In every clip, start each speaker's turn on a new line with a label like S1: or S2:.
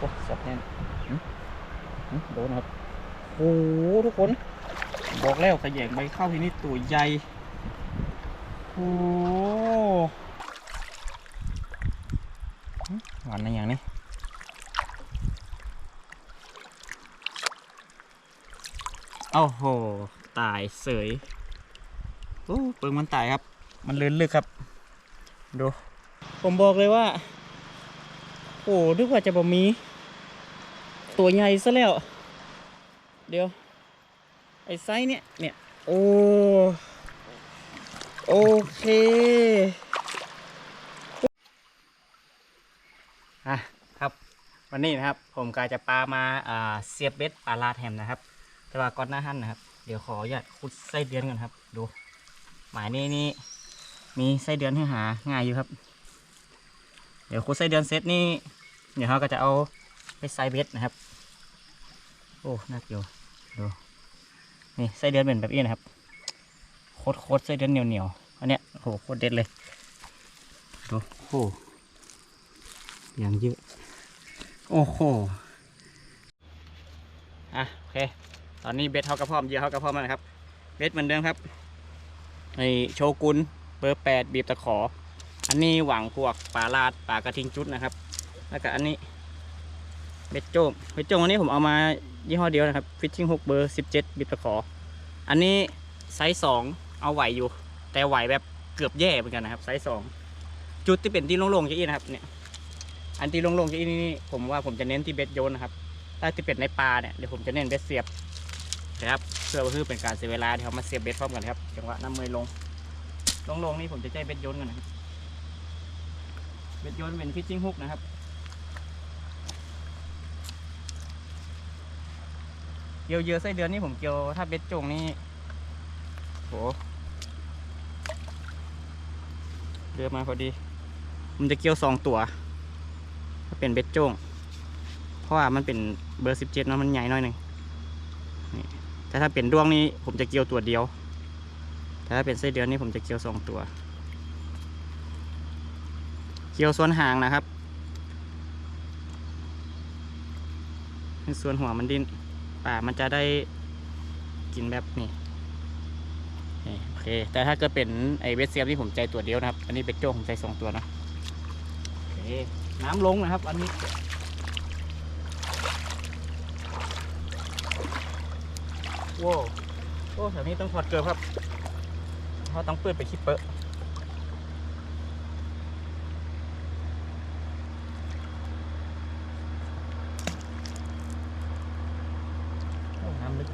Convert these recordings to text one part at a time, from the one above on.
S1: โอ้สับแน่นโดนครับโอ้โหทุกคน บอกแล้วขยงใบข้าที่นี่ตัวใหญ่โอ้โหวานอะไรอย่างนี้โอ้โห ตายเสยโอ้เปิงมันตายครับ มันเลื่นลึกครับ ดู ผมบอกเลยว่า โอ้นึกว่าจะบ่มี ตัวใหญ่ซะแล้ว เดี๋ยว ไอ้ไซส์เนี่ย เนี่ย โอ้ โอเค อะครับ วันนี้นะครับ ผมกาจะปลามาอ่าเสียบเบ็ดปลาลาดแฮมนะครับ แต่ว่าก่อนหน้าหั่นนะครับ เดี๋ยวขออนุญาตขุดไส้เดือนก่อนครับ ดู หมายนี้นี่ มีไส้เดือนให้หาง่ายอยู่ครับ เดี๋ยวขุดไส้เดือนเสร็จนี่ เดี๋ยวเราก็จะเอาไปใส่เบ็ดนะครับ โอ้น่าเกี่ยวดูนี่ไส้เดือนเป็นแบบนี้นะครับโคตรโคตรไส้เดือนเหนียวเหนียวอันเนี้ยโอ้โหโคตรเด็ดเลยดูโอ้โหอย่างเยอะโอ้โหอะโอเค ตอนนี้เบ็ดเขากระพร้อมเยื่อเขากระพร้อมแล้วนะครับ เบ็ดเหมือนเดิมครับไอโชกุนเบอร์แปดบีบตะขอ อันนี้หวังพวกปลาลาดปลากระทิงจุดนะครับ แล้วก็อันนี้ เบ็ดโจ้งเบ็ดโจ้งอันนี้ผมเอามายี่ห้อเดียวนะครับฟิชชิ่งหกเบอร์สิบเจ็ดบิบตะขอ อันนี้ไซส์สองเอาไหวอยู่ แต่ไหวแบบเกือบแย่เหมือนกันนะครับไซส์สองจุดที่เป็นที่โล่งๆจะอีนะครับเนี่ยอันที่โล่งๆจะอีนี่ผมว่าผมจะเน้นที่เบ็ดโยนนะครับถ้าที่เป็นในปลาเนี่ยเดี๋ยวผมจะเน้นเบ็ดเสียบนะครับเพื่อว่าคือเป็นการเสียเวลาที่เขามาเสียบเบ็ดพร้อมกันครับจังหวะน้ำมือลงลงๆนี่ผมจะใช้เบ็ดโยนกันนะครับเบ็ดโยนเป็นฟิชชิ่งฮุกนะครับ เกี่ยวเยอะไส้เดือนนี่ผมเกี่ยวถ้าเบ็ดจงนี่โหเรือมาพอดี มันจะเกี่ยวสองตัว ถ้าเป็นเบ็ดจงเพราะว่ามันเป็นเบอร์สิบเจ็ดนะมันใหญ่น่อยหนึ่งนี่แต่ถ้าเป็นดวงนี้ผมจะเกี่ยวตัวเดียว แต่ถ้าเป็นไส้เดือนนี่ผมจะเกี่ยวสองตัว เกี่ยวส่วนหางนะครับส่วนหัวมันดิ้น ป่ามันจะได้กินแบบนี้โอเค แต่ถ้าเกิดเป็นไอเวสเซียมที่ผมใจตัวเดียวนะครับ อันนี้เบ็ดโจ้ผมใจสองตัวนะโอเค น้ำลงนะครับ อันนี้ว้าวโอ้แถวนี้ต้องถอดเกลือครับเพราะต้องเปิดไปคิปเปอร์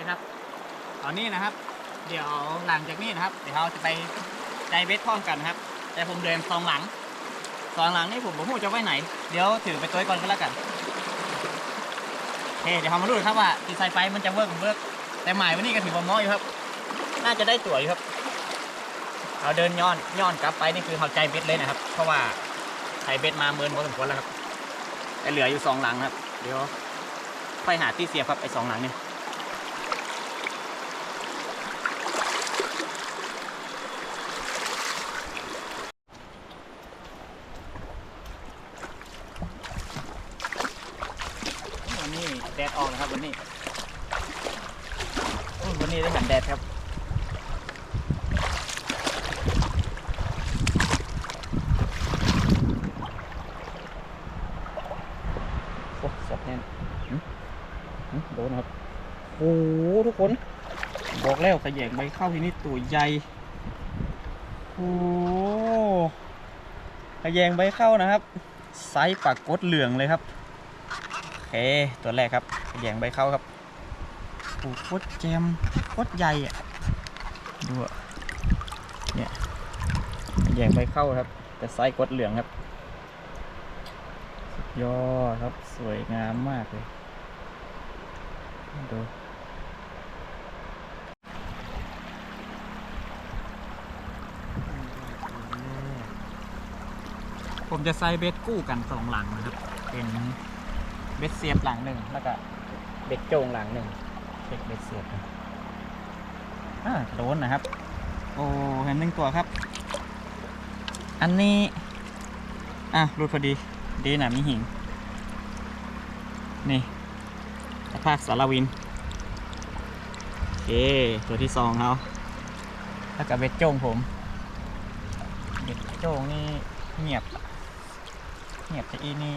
S1: อะโอเครับตอนนี้นะครับ เดี๋ยวหลังจากนี้นะครับ เดี๋ยวเราจะไปใจเบสพร้อมกันครับ แต่ผมเดินซองหลังซองหลังนี่ผมผมจะไว้ไหน เดี๋ยวถือไปตัวก่อนก็แล้วกันโอเคเดี๋ยวเรามาดูครับว่าตีไซไปมันจะเวิร์กหรือเวิร์กแต่หมายวันนี้ก็ถือว่าม้ออยู่ครับ น่าจะได้ตัวอยู่ครับเราเดินย้อนย้อนกลับไปนี่คือเขาใจเบสเลยนะครับ เพราะว่าใช้เบสมาเมินพอสมควรแล้วครับแต่เหลืออยู่สองหลังครับ เดี๋ยวไปหาที่เสียบครับไอ้สองหลังเนี่ย วันนี้แดดออกนะครับวันนี้วันนี้ได้เห็นแดดครับโอ้สับแน่นโดนครับโอ้หทุกคน บอกแล้วขยงใบข้าวที่นี่ตัวใหญ่โอ้ขยงใบข้าวนะครับไซส์ปากกดเหลืองเลยครับ เคตัวแรกครับแยงใบเข้าครับโอ้โหโคตรแจมโคตรใหญ่อะดูอะเนี่ยแยงใบเข้าครับ แต่ไซส์กดเหลืองครับยอดครับสวยงามมากเลยดูผมจะใส่เบสกู้กันสองหลังนะครับ เป็น เบสเสียบหลังหนึ่งแล้วก็เบสโจงหลังหนึ่งเช็คเบสเสียบกันอ่าโดนนะครับ โอ้เห็นหนึ่งตัวครับ อันนี้ อะรูดพอดี ดีหนามีหิง นี่ตะภาคสารวินโอเคตัวที่สองเขาแล้วก็เบ็ดโจ้งผมเบ็ดโจ้งนี่เงียบ เงียบจะอีนี่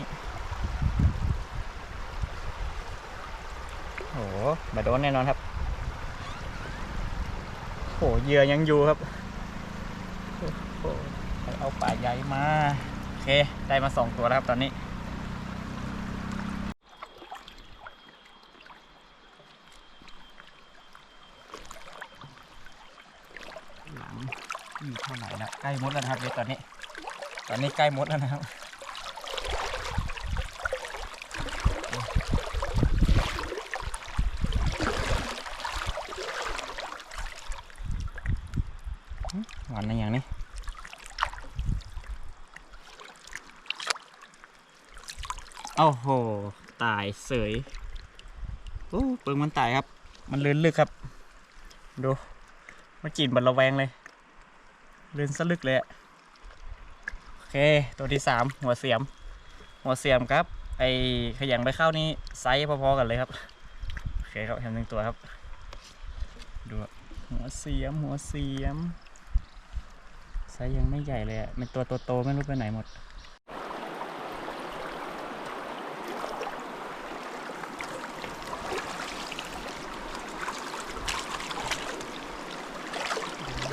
S1: โหมาโดนแน่นอนครับโหเหยื่อยังอยู่ครับโอ้เอาป่าใหญ่มา โอเค ได้มาสองตัวแล้วครับตอนนี้ หลังอยู่เท่าไหร่แล้วใกล้มดแล้วนะครับเดี๋ยวตอนนี้ ตอนนี้ใกล้มดแล้วนะครับหึหวานในอย่างนี้โอ้โห ตายเสยโอ้เปิงมันตายครับ มันลื่นลึกครับ ดูมาจีนบันระแวงเลยลื่นสะลึกเลยอะโอเค ตัวที่สามหัวเสียม หัวเสียมครับ ไอขยังไปเข้านี่ไซส์พอๆกันเลยครับโอเคครับแฮมหนึ่งตัวครับ ดูหัวเสียมหัวเสียมไซส์ยังไม่ใหญ่เลยอะเป็นตัวโตๆไม่รู้ไปไหนหมด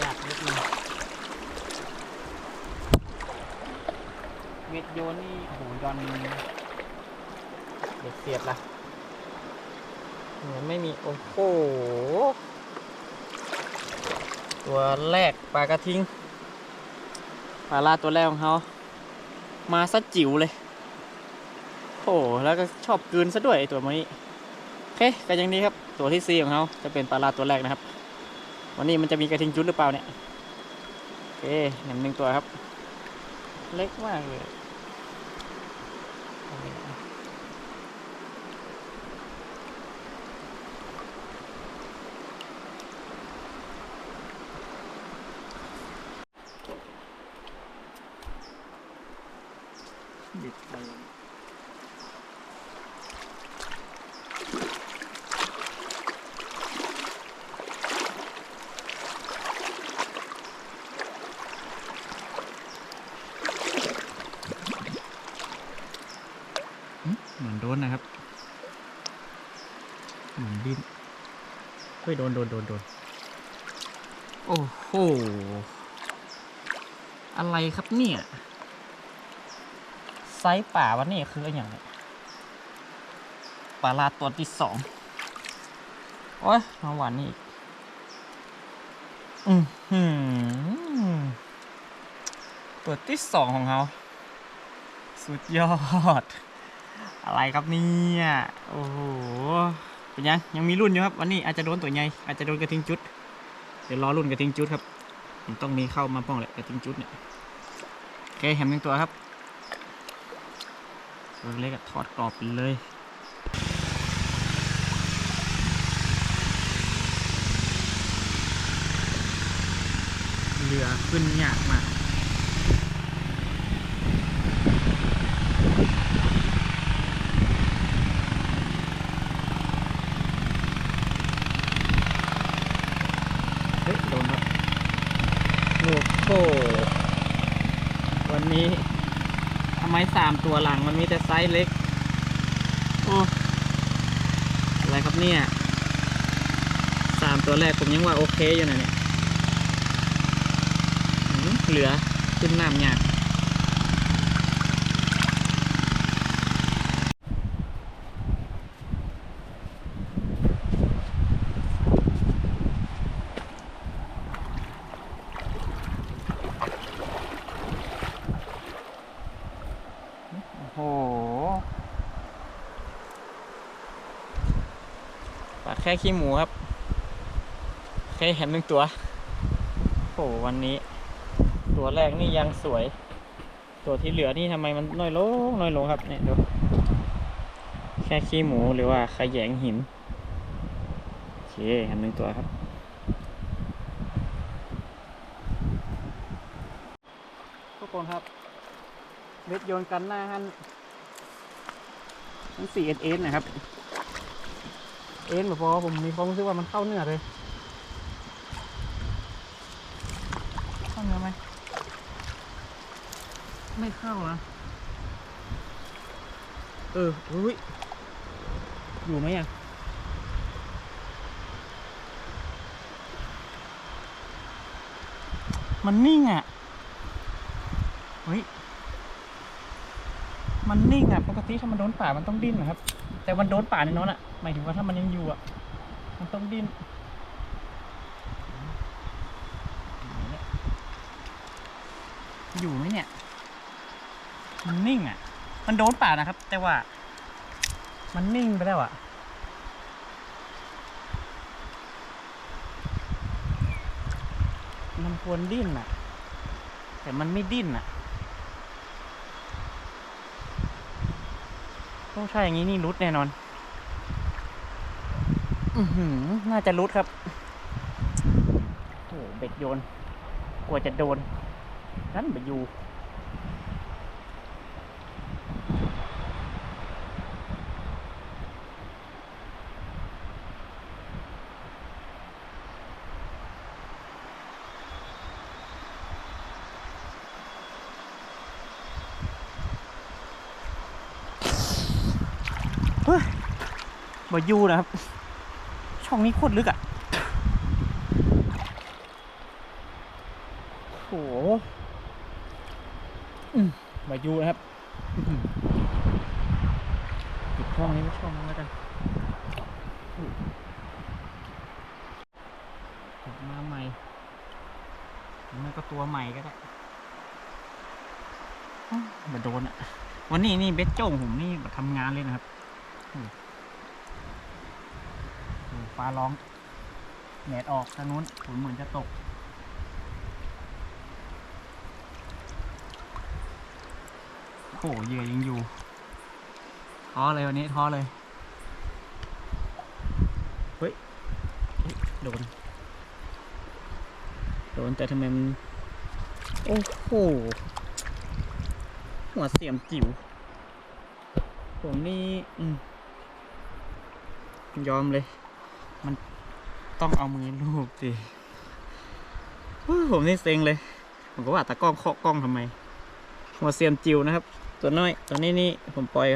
S1: ยากนิดนึงเม็ดโยนนี่โอ้โหยอนเด็กเสียบ ละมือนไม่มี โอ้โห ตัวแรกปลากระทิงปลาลาตัวแรกของเขามาซะจิ๋วเลยโอ้โหแล้วก็ชอบกืนซะด้วยตัวนี้โอเคก็ยังดีครับตัวที่ซีของเขาจะเป็นปลาลาตัวแรกนะครับ วันนี้มันจะมีกระทิงจุดหรือเปล่าเนี่ยโอเคแหนหนึ่งตัวครับ เล็กมากเลยบิดไปหึเหมือนโดนนะครับ เหมือนดิ้นเฮ้ยโดนโดนโดนโดนโอ้โห อะไรครับเนี่ย ไซส์ป่าวันนี้คืออะไรอย่างเนี่ยปลาลาตัวที่สอง โอ้ยมาหวานนี่อือหือตัวที่สองของเขา สุดยอด อะไรครับเนี่ย โอ้โห เป็นยังยังมีรุ่นอยู่ครับวันนี้อาจจะโดนตัวใหญ่อาจจะโดนกระทิงจุด เดี๋ยวรอรุ่นกระทิงจุดครับมันต้องมีเข้ามาป้องแหละกระทิงจุดเนี่ยโอเคแฮมหนึ่งตัวครับตัวเล็กทอดกรอบเลยเรือขึ้นยากมาก เฮ้ย โดนครับโอ้โหวันนี้ ทำไม สามตัวหลังมันมีแต่ไซส์เล็ก โอ้อะไรครับเนี่ยสามตัวแรกผมยังว่าโอเคอยู่นะเนี่ยหืมเหลือขึ้นน้ำยาก ปลาแค่ ขี้หมูครับแค่เห็นหนึ่งตัว โอ้วันนี้ ตัวแรกนี่ยังสวย ตัวที่เหลือนี่ทำไมมันน้อยลงน้อยลงครับเนี่ยดูแค่ขี้หมูหรือว่าขยงหินโอเคเห็นหนึ่งตัวครับทุกคนครับเบ็ดโยนกันหน้าฮันมันสี่เอ็นเอ็นนะครับ เอ็นแบบพอผมมีความรู้สึกว่ามันเข้าเนื้อเลยเข้าเนื้อไหมไม่เข้านะเอออุ้ยอยู่ไหมอะมันนิ่งอะเฮ้ยมันนิ่งอะปกติถ้ามันโดนป่ามันต้องดิ้นนะครับ แต่มันโดนป่าในนั้นอะหมายถึงว่าถ้ามันยังอยู่อะ มันต้องดิ้นอยู่ไหมเนี่ย มันนิ่งอะ มันโดนป่านะครับ แต่ว่า มันนิ่งไปแล้วอะมันควรดิ้นอะ แต่มันไม่ดิ้นอะ ต้องใช่อย่างนี้นี่รุดแน่นอน อือหือ น่าจะรุดครับโอ้โหเบ็ดโยน กลัวจะโดนนั่นไปอยู่ เฮ้ยบอยูนะครับ ช่องนี้โคตรลึกอะ่ะโหอืมบอยูนะครับปิดช่องนี้ไม่ช่องนี้แล้วกันออกมาใหม่หรือไม่ก็ตัวใหม่ก็ได้อ้าวมาโดนอะ วันนี้นี่เบสโจ้งผมนี่มาทำงานเลยนะครับ โอ้ ฟ้าร้องแดดออกทางนู้นฝนเหมือนจะตก โอ้โหเหยื่อยังอยู่ท้อเลยวันนี้ท้อเลย เฮ้ย โดน โดนแต่ทำไมมัน โอ้โห หัวเสียมจิ๋ว ผมนี่ อืมยอมเลย ต้องเอามือลูบสิผมนี่เซ็งเลย ผมก็ว่าตากล้องเคาะกล้องทำไม หัวเสียมจิวนะครับ ตัวน้อย ตัวนี้นี่ผมปล่อย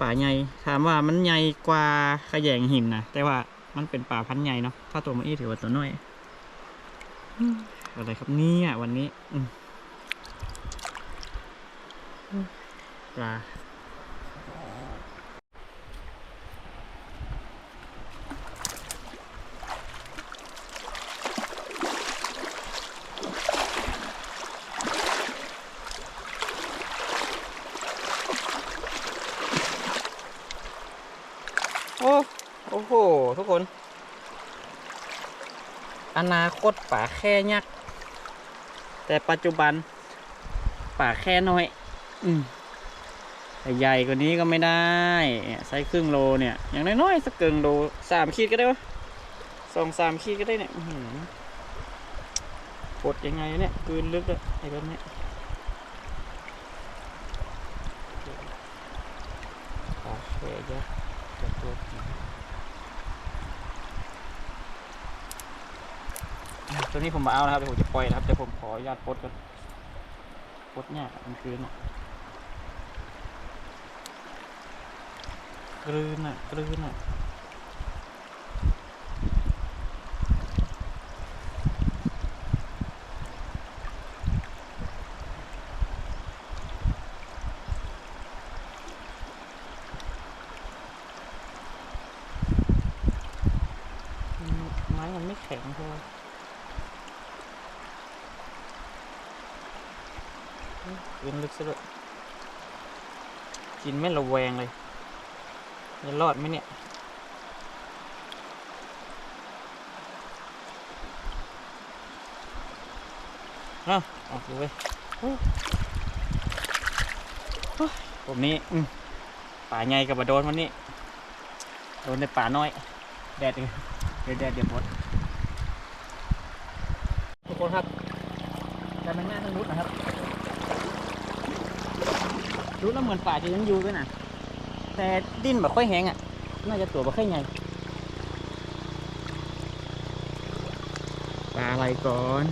S1: ป่าใหญ่ ถามว่ามันใหญ่กว่าขยงหินนะแต่ว่ามันเป็นป่าพันธุ์ใหญ่เนาะ ถ้าตัวมันอี้ถือว่าตัวน้อยอะไรครับเนี่ยวันนี้มปลา โอ้โอ้โห ทุกคน อ นาคตป่าแค่ยักษ์แต่ปัจจุบัน ป่าแค่น้อย อืมใหญ่กว่านี้ก็ไม่ได้เนี่ยไซส์ครึ่งโลเนี่ย อย่างน้อยๆสักเกิงโลสามขีดก็ได้วะสองสามขีดก็ได้เนี่ยอืปดยังไงเนี่ยกืนลึกเลยไอ้แบบเนี้ยป่าแค่ยักษ์ กับตัวผี ตัวนี้ผมมาเอานะครับเดี๋ยวผมจะปล่อยนะครับแต่ผมขออนุญาตปลดก่อนปลดเนี่ยมันกลืนอะกลืนอะกลืนอะไม้มันไม่แข็งพอ เว้นลึกซะด้วยกินไม่ระแวงเลยจะรอดไหมเนี่ย อะออกดูเว้ยผมนี้ป่าใหญ่กับโดนวันนี้ โดนในป่าน้อย แดดเดียวแดดเดี๋ยวหมดทุกคนครับการมันง่ายทั้งรุดนะครับ รุดแล้วเหมือนป่าจะยังอยู่ด้วยนะแต่ดิ้นแบบค่อยแห้งอะ น่าจะตัวแบบค่อยใหญ่ปลาอะไรก่อน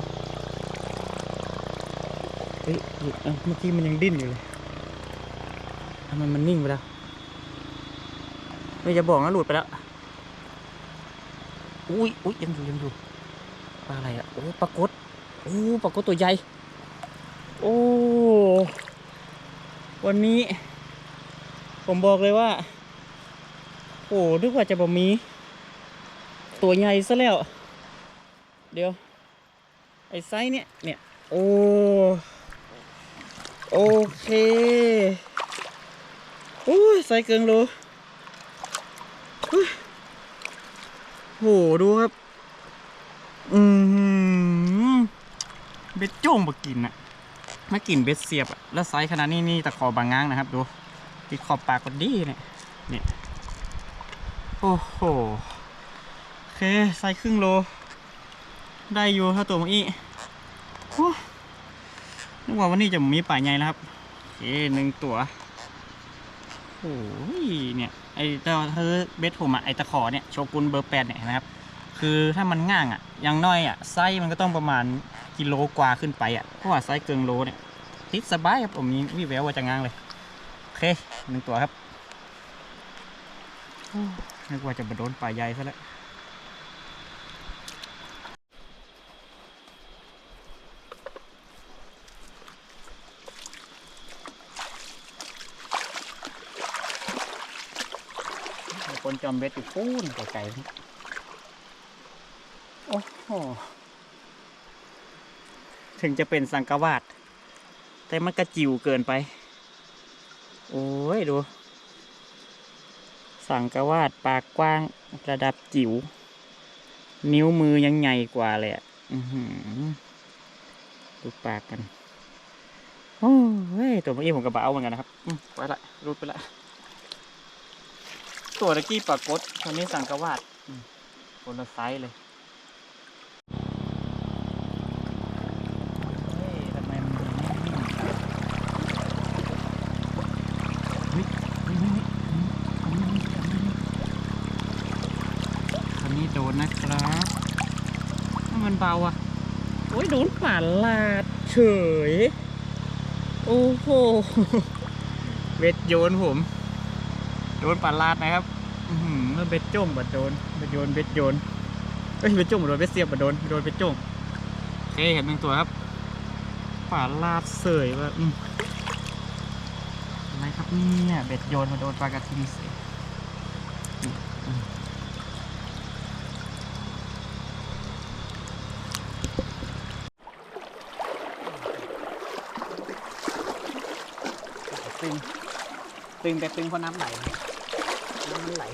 S1: เฮ้ยหลุดเอ้าเมื่อกี้มันยังดิ้นอยู่เลยทำไมมันนิ่งไปแล้วไม่จะบอกนะหลุดไปแล้ว อุ้ยอุ้ยยังอยู่ยังอยู่ปลาอะไรอะ โอ้ปลากดโอ้ปลากดตัวใหญ่ โอ้ วันนี้ ผมบอกเลยว่า โอ้นึกว่าจะบ่มี ตัวใหญ่ซะแล้ว เดี๋ยว ไอ้ไซส์เนี่ย เนี่ย โอ้ โอเคโอ้ยไซส์เกินโลอุ้ยโหดูครับ อืมเบ็ดโจ้งมากินอะ มากินเบ็ดเสียบอะแล้วไซส์ขนาดนี้นี่ตะขอบางง้างนะครับ ดูที่ขอบปากก็ดีเนี่ยเนี่ยโอ้โหโอเคไซส์ครึ่งโล ได้อยู่ถ้าตัวมื่อกี้โอ้นึกว่าวันนี้จะมีป่าใหญ่แล้วครับโอเคหนึ่งตัวโอ้ยเนี่ยไอแต่ว่าเธอเบสผมอะไอตะขอเนี่ยโชกุนเบอร์แปดเนี่ยนะครับ คือถ้ามันง่างอะอยังน้อยอะไส้มันก็ต้องประมาณกิโลกว่าขึ้นไปอะเพราะว่าไส้เกินโลเนี่ยติดสบายครับผมมีวิแววว่าจะง่างเลยโอเคหนึ่งตัวครับนึกว่าจะไปโดนป่าใหญ่ซะแล้วคนจอมเบ็ดอยู่ปูนไกลๆ โอ้โห ถึงจะเป็นสังกวาด แต่มันกระจิ๋วเกินไป โอ้ย ดู สังกวาดปากกว้างระดับจิ๋ว นิ้วมือยังใหญ่กว่าเลยอะดูปากกัน โอ้ย ตัวเมื่อกี้ผมกระบะเอาเหมือนกันนะครับไปละรูดไปละตัวตะกี้ปรากฏตัวนี้สังกวาดคนละไซส์เลยเฮ้ยทำไมมันดูนิ่งๆจังเฮ้ยเฮ้ยเฮ้ยเฮ้ยอันนี้โดนนะครับ ถ้าอะ โอ้ยโดนป่าลาดเฉย โอ้โหเวทโยนผม โดนป่าลาดนะครับอือหือเบ็ดจ้งบัดโดนเบ็ดโยนเบ็ดโยนเอ้ยเบ็ดจ้งบัดโดนเบ็ดเสียบบัดโดนโดนเบ็ดจ้งโอเคเห็นหนึ่งตัวครับป่าลาดเสยว่าอืมอะไรครับเนี่ยเบ็ดโยนมาโดนปลากระทิงเสยอืมอืมตึง ตึงแต่ตึงเพราะน้ำไหลน้ำมันไหล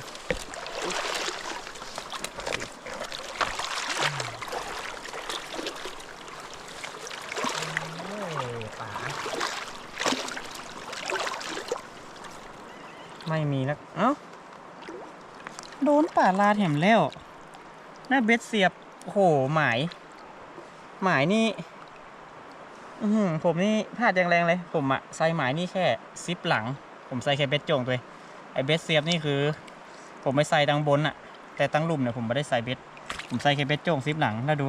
S1: โอ้ยป่าไม่มีแล้วเอ้าโดนป่าลาดแถมแล้ว หน้าเบ็ดเสียบ โอ้โห หมาย หมายนี่ อือหือผมนี่พลาดอย่างแรงเลย ผมอะใส่หมายนี่แค่ซิปหลัง ผมใส่แค่เบ็ดโจงตัวเองไอเบสเซียบนี่คือ ผมไม่ใส่ดังบนอะแต่ตั้งลุ่มเนี่ยผมไม่ได้ใส่เบสผมใส่แค่เบสโจ้งซิปหลังแล้วดู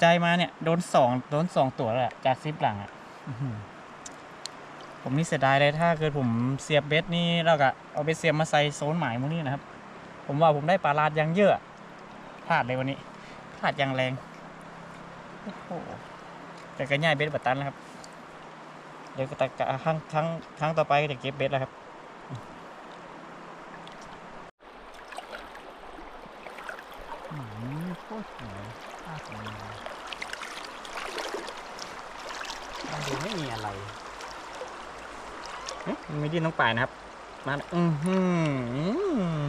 S1: ใจมาเนี่ยโดนสองโดนสองตัวแล้วอะจากซิปหลังอะอื้อหือผมนี่เสียดายเลยถ้าเกิดผมเสียบเบสนี่แล้วก็เอาเบสเสียบมาใส่โซนหมายมูนี่นะครับ ผมว่าผมได้ปลาลาดอยังเยอะพลาดเลยวันนี้พลาดอยังแรงโอ้โหแต่ก็ง่ายเบสบัตตันแล้วครับ เดี๋ยวก็ตะกะครั้งครั้งครั้งต่อไปก็จะเก็บเบสแล้วครับอืมโคตรสวยภาพสวยงามมันดูไม่มีอะไรเอ๊ะมันไม่ดิ้นน้องป่ายนะครับมาแล้วอือหือ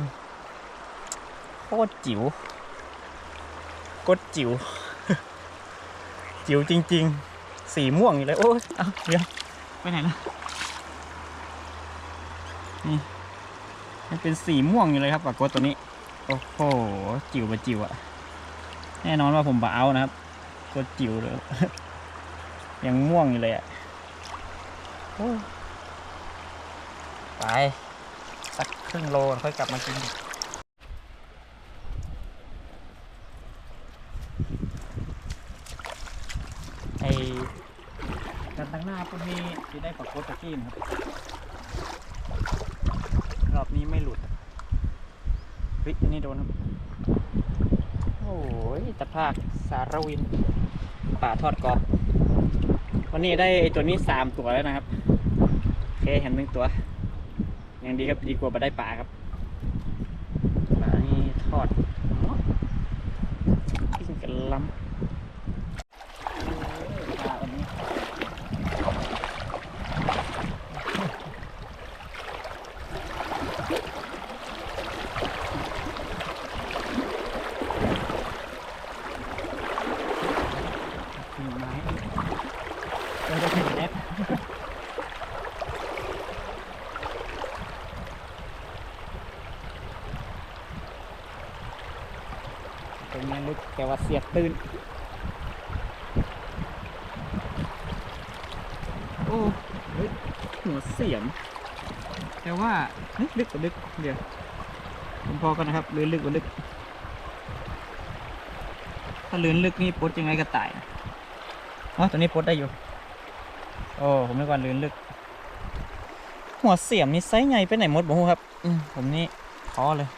S1: โคตรจิ๋วกดจิ๋วโจิ๋วจริง ๆ สีม่วงอยู่เลย โอ้ยเอาเดี๋ยว ไปไหนนะนี่มันเป็นสีม่วงอยู่เลยครับปรากฏตัวนี้ โอ้โห จิ๋วปะจิ๋วอะแน่นอนว่าผมบะเอานะครับตัวจิ๋วเลยยังม่วงอยู่เลยอะไป สักครึ่งโลค่อยกลับมากิน ไอ้กันตั้งหน้าพวกนี้ ที่ได้ปรากฏตะกี้นะครับรอบนี้ไม่หลุดเฮ้ยอันนี้โดนครับ โอ้ยตะภาคสารวิน ป่าทอดกรอบวันนี้ได้ไอตัวนี้สามตัวแล้วนะครับโอเคเห็นหนึ่งตัวยังดีครับดีกว่าไปได้ป่าครับป่านี่ทอดกินกันล้ำป่าอันนี้กิ่งไม้เราจะเห็นแอป เป็นไงลึกแต่ว่าเสียบตื้นโอ้เฮ้ยหัวเสียมแต่ว่าเฮ้ยลึกกว่าลึกเดี๋ยวผมพอกันนะครับเลื่นลึกกว่าลึก ถ้าลื่นลึกนี่ปดยังไงก็ตายอ๋อตัวนี้ปดได้อยู่ โอ้ผมไม่กว่าลื่นลึก หัวเสียมนี่ไซส์ใหญ่ไปไหนหมดบ่ฮู้ครับอืผมนี่ท้อเลย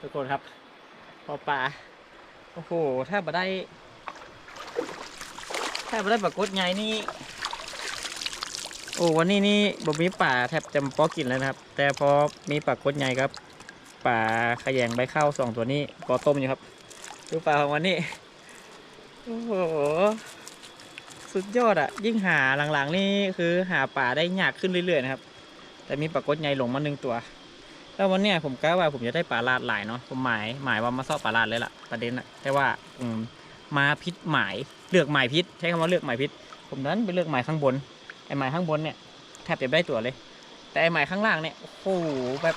S1: ทุก คนครับพอปลาโอ้โหถ้าบ่ได้ ถ้าบ่ได้ปลากดใหญ่นี่โอ้วันนี้นี่บ่มีป่าแทบจะพอกินแล้วนะครับ แต่พอมีปลากดใหญ่ครับป่าขยงใบข้าวสองตัวนี้พอต้มอยู่ครับ ดูปลาของวันนี้โอ้โหสุดยอดอะยิ่งหาหลังๆนี่คือหาป่าได้ยากขึ้นเรื่อยๆนะครับ แต่มีปลากดใหญ่หลงมาหนึ่งตัว แล้ววันเนี้ยผมกะว่าผมจะได้ปลาลาดหลายเนาะผมหมายหมายว่ามาซ่อปลาลาดเลยล่ะประเด็นอะแต่ว่าอืมมาพิษหมายเลือกหมายพิษใช้คำว่าเลือกหมายพิษผมนั้นไปเลือกหมายข้างบนไอ้หมายข้างบนเนี่ยแทบจะได้ตัวเลย แต่ไอ้หมายข้างล่างเนี่ยโอ้โหแบบ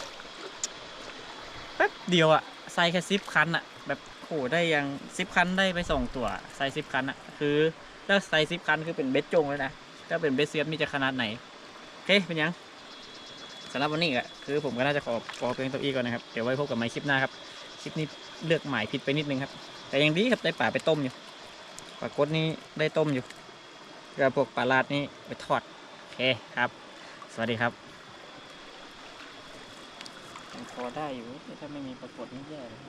S1: แป๊บเดียวอะใส่แค่ซิปคันอะแบบโอ้โหได้ยังซิปคันได้ไปสองตัวใส่ซิปคันอะคือถ้าใส่ซิปคันคือเป็นเบสจงเลยนะถ้าเป็นเบสเซียมนี่จะขนาดไหนโอเคเป็นยัง สำหรับวันนี้ก็คือผมก็น่าจะขอขอเพียงตัวอีก่อนนะครับ เดี๋ยวไว้พบกับไม้คลิปหน้าครับ คลิปนี้เลือกหมายผิดไปนิดนึงครับ แต่ยังดีครับได้ป่าไปต้มอยู่ปลากดนี้ได้ต้มอยู่กระพวกปลาลาดนี่ไปทอดโอเคครับ สวัสดีครับพอได้อยู่ถ้าไม่มีปรากฏนี่แย่เลย